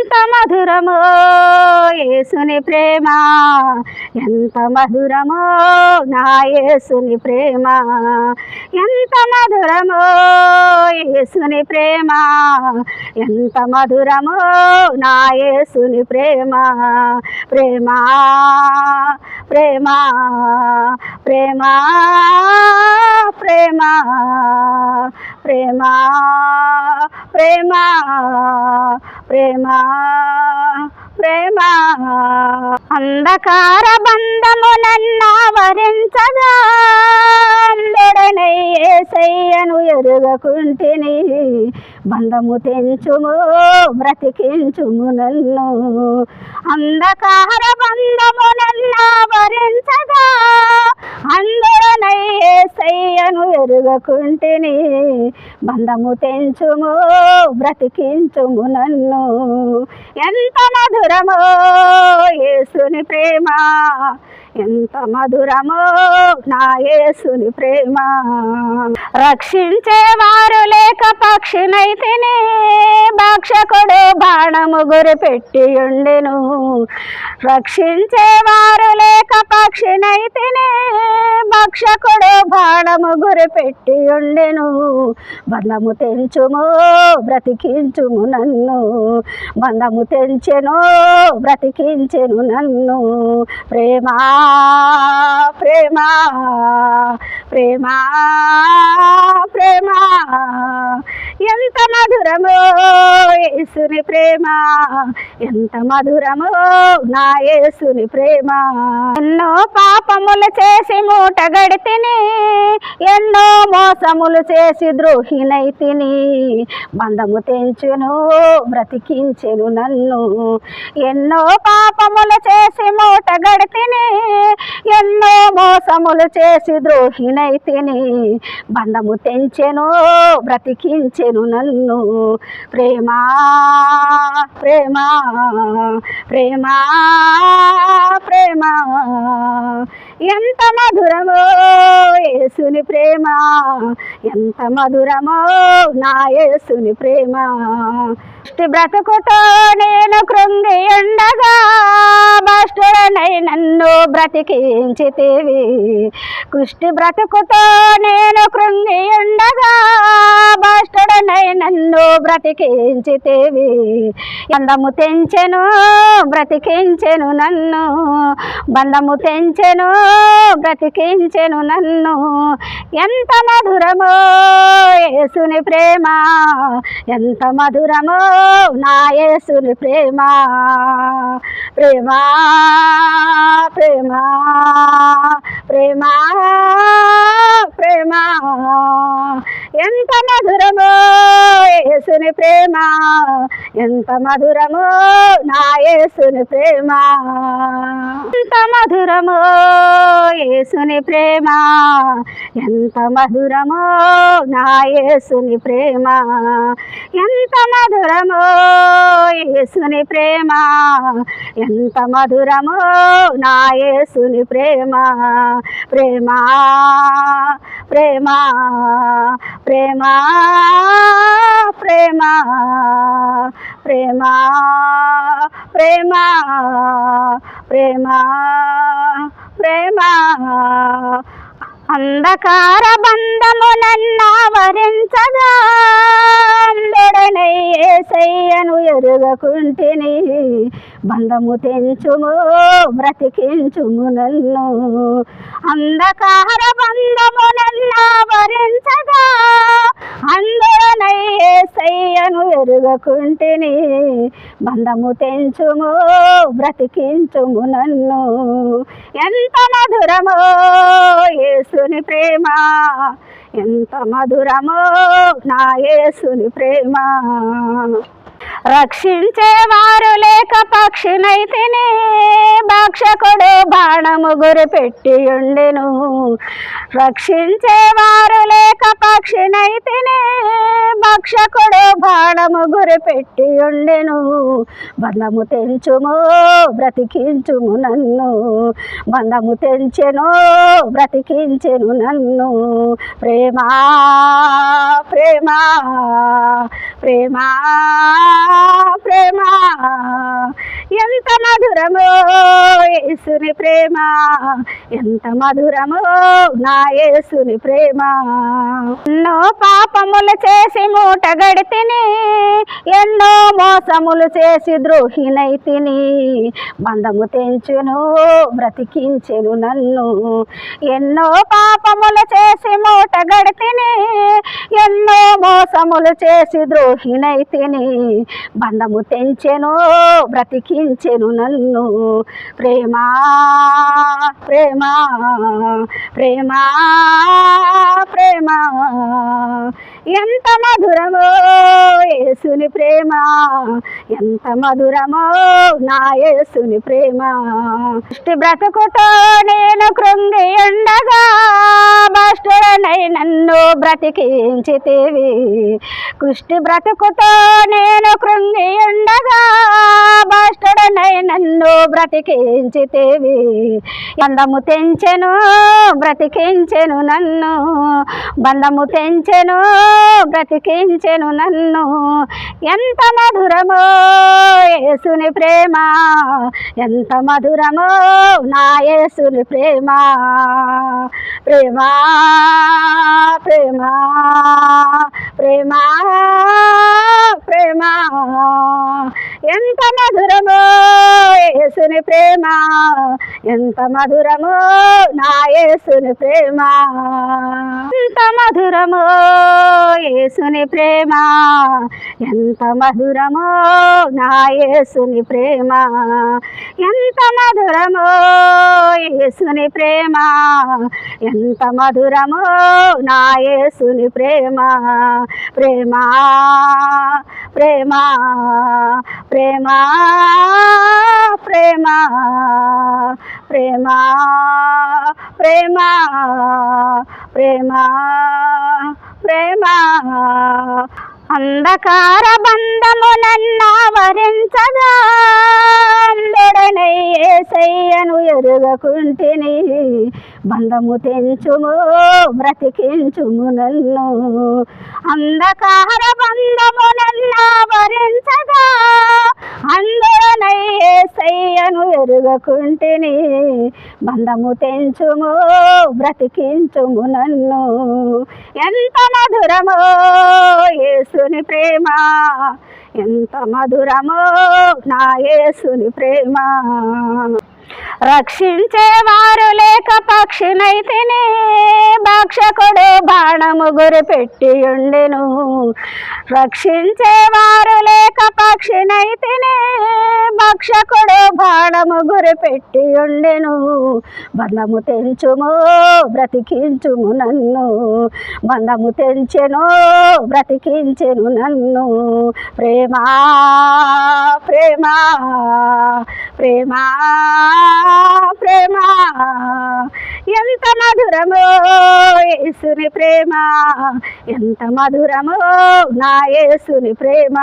ఎంత మధురమో యేసుని ప్రేమ. ఎంత మధురమో నా యేసుని ప్రేమ. ఎంత మధురమో యేసుని ప్రేమ. ఎంత మధురమో నా యేసుని ప్రేమ. ప్రేమ ప్రేమ ప్రేమ ప్రేమ. ప్రేమ ప్రేమ ప్రేమ ప్రేమ. అంధకార బంధము నన్నావరించగా ఏసయ్యను ఎరుగకుంటిని బంధము తెంచుము బ్రతికించుము నన్ను. అంధకార బంధము అంద ఏసయ్యను ఎరుగకుంటిని బంధము తెంచుము బ్రతికించుము నన్ను. ఎంత మధురమో ఏసుని ప్రేమ ఎంత మధురమో నా యేసుని ప్రేమ. రక్షించేవారు లేక పక్షినైతిని భక్షకుడు బాణము గురి పెట్టి ఉండెను. రక్షించేవారు లేక రక్షకుడు బాణము గురి పెట్టి ఉండెను. బంధము తెంచుము బ్రతికించుము నన్ను. బంధము తెంచెను బ్రతికించెను నన్ను. ప్రేమా ప్రేమా ప్రేమ ప్రేమ ఎంత మధురమో యేసుని ప్రేమ ఎంత మధురమో నా యేసుని ప్రేమ. ఎన్నో పాపములు చేసి మూట గడితిని ఎన్నో మోసములు చేసి ద్రోహినైతిని బంధము తెంచును బ్రతికించెను నన్ను. ఎన్నో పాపములు చేసి మూట గడితిని ఎన్నో మోసములు చేసి నేనైతేనే బంధము తెంచెను బ్రతికించెను నన్ను. ప్రేమ ప్రేమ ప్రేమ ప్రేమ. ఎంత మధురమో యేసుని ప్రేమ. ఎంత మధురమో నా యేసుని ప్రేమ. ఇష్టి బ్రతుకుతో నేను కృంగి ఉండగా భస్టుడనై నన్ను బ్రతికించితేవి. కృష్టి బ్రతుకుతో నేను కృంగి బ్రతికించితేవి. బంధము తెంచెను బ్రతికించెను నన్ను. బంధము తెంచెను బ్రతికించెను నన్ను. ఎంత మధురమో యేసుని ప్రేమ. ఎంత మధురమో నా యేసుని ప్రేమ. ప్రేమ ప్రేమ ప్రేమ ప్రేమ. ఎంత మధురమో యేసుని ప్రేమ. ఎంత మధురము నా యేసుని ప్రేమ. ఎంత మధురము యేసుని ప్రేమ. ఎంత మధురము నా యేసుని ప్రేమ. ఎంత మధురము యేసుని ప్రేమ. ఎంత మధురము నా యేసుని ప్రేమ. ప్రేమ ప్రేమ ప్రేమ ప్రేమ ప్రేమ ప్రేమ ప్రేమ ప్రేమ. అంధకార బంధము ఏసయ్యను ఎరుగకుంటిని. బంధము తెంచుము బ్రతికించుము నన్ను. అంధకార బంధము నన్నావరించగా ఎరుగకుంటిని. బంధము తెంచుము బ్రతికించుము నన్ను. ఎంత మధురమో యేసుని ప్రేమ. ఎంత మధురమో నా యేసుని ప్రేమ. రక్షించేవారు లేక పక్షినైతేనే రక్షకుడు బాణము గురి పెట్టి ఉండెను. రక్షించేవారు లేక పక్షినైతేనే భక్షకుడు బాణము గురి పెట్టి ఉండెను. బంధము తెంచుము బ్రతికించుము నన్ను. బంధము తెంచెను బ్రతికించెను నన్ను. ప్రేమ ప్రేమ ప్రేమ ప్రేమ. ఎంత మధురమో యేసుని ప్రేమ. ఎంత మధురమో నా యేసుని ప్రేమ. ఎన్నో పాపములు చేసి మూట గడితిని ఎన్నో మోసములు చేసి ద్రోహినైతిని బంధము తెంచును బ్రతికించెను నన్ను. ఎన్నో పాపములు చేసి మూట గడితిని ఎన్నో మోసములు చేసి ద్రోహినైతిని బంధము తెంచెను బ్రతికించెను నన్ను. ప్రేమ ప్రేమ ప్రేమ ప్రేమ ఎంత మధురమో యేసుని ప్రేమ ఎంత మధురమో నా యేసుని ప్రేమ. దృష్టి బ్రతుకుతో నేను కృంగ బ్రతికించితివి కృష్టి బ్రతుకుతో నేను కృంగి ఉండగా భస్టుడనై నన్ను బ్రతికించితివి. బంధము తెంచెను బ్రతికించెను నన్ను బంధము తెంచెను బ్రతికించెను నన్ను. ఎంత మధురమో యేసుని ప్రేమ ఎంత మధురమో నా యేసుని ప్రేమ. ప్రేమా. ప్రేమ ప్రేమ ప్రేమ. ఎంత మధురమో యేసుని ప్రేమ ఎంత మధురమో నా యేసుని ప్రేమ. మధురమో యేసుని ప్రేమ. ఎంత మధురమో నా యేసుని ప్రేమ. ఎంత మధురమో యేసుని ప్రేమ. ఎంత మధురమో నా యేసుని ప్రేమ. ప్రేమ ప్రేమ ప్రేమ ప్రేమ ప్రేమ ప్రేమ ప్రేమ. ప్రేమ. అంధకార బంధము నన్నావరించగా అందడనై ఏసయ్యను ఎరుగకుంటిని. బంధము తెంచుము బ్రతికించుము నన్ను. అంధకార బంధము నన్నావరించగా అందడనై ఏసయ్యను ఎరుగకుంటిని బంధము తెంచుము బ్రతికించుము నన్ను. ఎంత మధురమో యేసుని ప్రేమ ఎంత మధురమో నా యేసుని ప్రేమ. రక్షించేవారు లేక పక్షినైతిని భక్షకుడు బాణము గురి పెట్టి ఉండెను. రక్షించేవారు పక్షినైతిని భక్షకుడు బాణము గురి పెట్టి ఉండెను. బంధము తెంచుము బ్రతికించుము నన్ను. బంధము తెంచెను బ్రతికించెను నన్ను. ప్రేమ ప్రేమ ప్రేమ ప్రేమ. ఎంత మధురమో యేసుని ప్రేమ. ఎంత మధురమో నా యేసుని ప్రేమ.